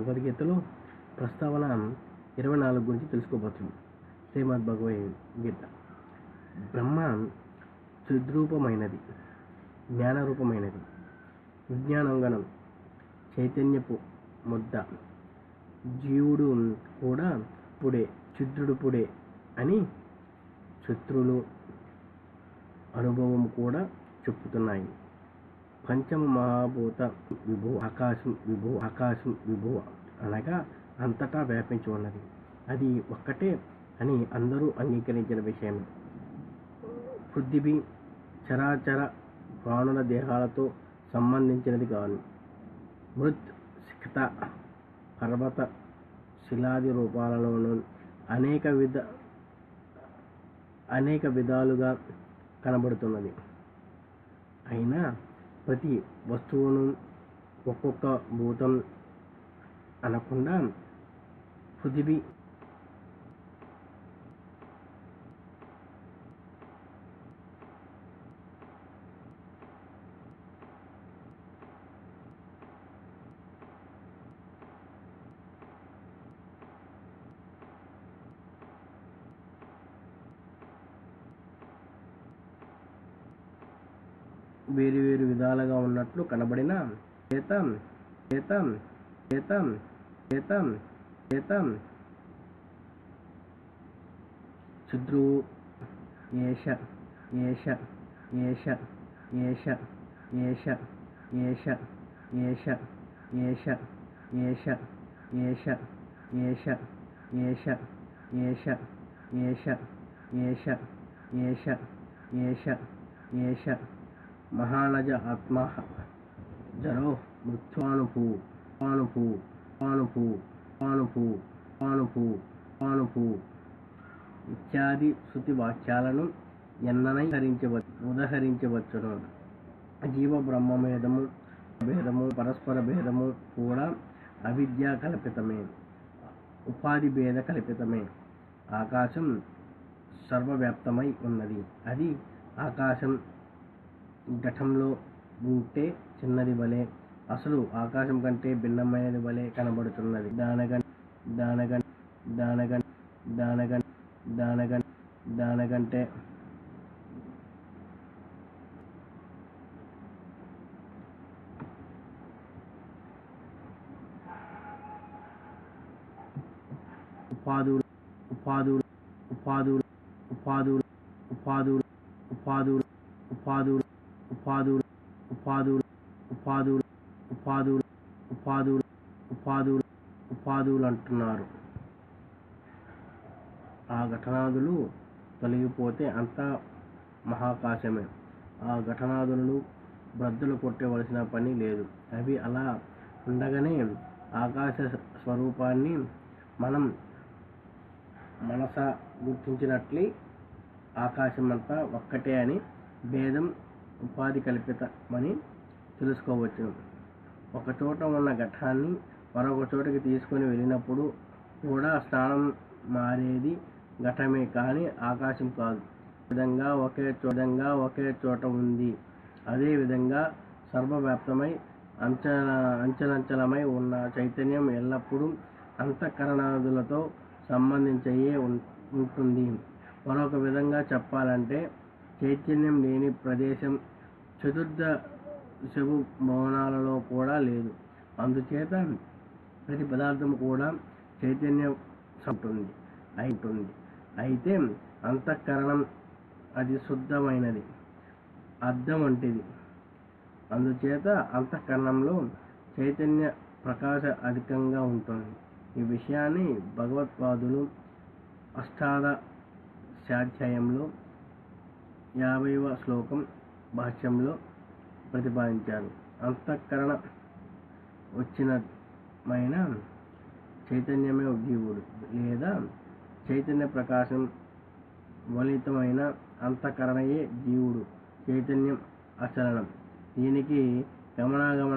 భగవద్గీతలో ప్రస్తావన ఇరవై నాలుగు గురించి తెలుసుకోబోతుంది శ్రీమద్ భగవద్గీత బ్రహ్మ సుద్రూపమైనది జ్ఞానరూపమైనది. విజ్ఞానంగనం చైతన్యపు ముద్ద. జీవుడు కూడా పుడే చిత్రుడు పుడే అని శత్రులు అనుభవం కూడా చెప్పుతున్నాయి పంచమ మహాభూత విభు ఆకాశం విభు ఆకాశం విభు అనగా అంతటా వ్యాపించి ఉన్నది అది ఒక్కటే అని అందరూ అంగీకరించిన విషయమే పృథివీ చరాచర ప్రాణుల దేహాలతో సంబంధించినది కాదు. మృత్ శిఖత పర్వత శిలాది రూపాలలోనూ అనేక విధ అనేక విధాలుగా కనబడుతున్నది. అయినా ప్రతి వస్తువును ఒక్కొక్క భూతం అనకుండా పృథివీ వేరు వేరు విధాలుగా ఉన్నట్లు కనబడిన చేతం చేతం చేతం చేతం చేతం ఏష ఏష ఏష ఏష ఏష ఏష ఏష ఏష ఏష ఏష ఏష ఏష ఏష ఏష ఏష ఏష ఏష ఏష ఏష మహానజ ఆత్మ. జరో మృత్వానుపు పానుపు పానుపు పానుపు పానుపు పానుపు ఇత్యాది శృతి వాక్యాలను ఎన్ననై ఉదహరించవచ్చును. జీవ బ్రహ్మభేదము భేదము పరస్పర భేదము కూడా అవిద్యా కల్పితమే. ఉపాధి భేద కల్పితమే. ఆకాశం సర్వవ్యాప్తమై ఉన్నది. అది ఆకాశం ఘటంలో ఉంటే చిన్నది వలె అసలు ఆకాశం కంటే భిన్నమైనది వలె కనబడుతున్నది. దానగన్ దానగన్ దానగన్ దానగన్ దానగన్ దానకంటే ఉపాధులు ఉపాధులు ఉపాధులు ఉపాధులు ఉపాధులు ఉపాధులు ఉపాధులు. ఉపాధులు ఉపాధులు ఉపాధులు ఉపాధులు ఉపాధులు ఉపాధులు ఉపాధులు అంటున్నారు. ఆ ఘటనాదులు తొలగిపోతే అంతా మహాకాశమే. ఆ ఘటనాదులను బ్రద్దులు కొట్టవలసిన పని లేదు. అవి అలా ఉండగానే ఆకాశ స్వరూపాన్ని మనం మనస గుర్తించినట్లే ఆకాశమంతా ఒక్కటే అని భేదం ఉపాధి కల్పితమని తెలుసుకోవచ్చు. ఒక చోట ఉన్న ఘటాన్ని మరొక చోటకి తీసుకొని వెళ్ళినప్పుడు కూడా స్థానం మారేది ఘటమే కానీ ఆకాశం కాదు. విధంగా ఒకే విధంగా ఒకే చోట ఉంది. అదేవిధంగా సర్వవ్యాప్తమై అంచన అంచలంచలమై ఉన్న చైతన్యం ఎల్లప్పుడూ అంతఃకరణాదులతో సంబంధించయే ఉం- ఉంటుంది. మరొక విధంగా చెప్పాలంటే చైతన్యం లేని ప్రదేశం చతుర్థ శగు భవనాలలో కూడా లేదు. అందుచేత ప్రతి పదార్థం కూడా చైతన్యం ఉంటుంది అయితుంది అయితే అంతఃకరణం అది శుద్ధమైనది అర్థం వంటిది. అందుచేత అంతఃకరణంలో చైతన్య ప్రకాశ అధికంగా ఉంటుంది. ఈ విషయాన్ని భగవత్పాదులు అష్టాద సాధ్యాయంలో యాభైవ శ్లోకం భాష్యంలో ప్రతిపాదించారు. అంతఃకరణ వచ్చినమైన చైతన్యమే జీవుడు లేదా చైతన్య ప్రకాశం వలితమైన అంతఃకరణయే జీవుడు. చైతన్యం అచలనం దీనికి గమనాగమనాదులు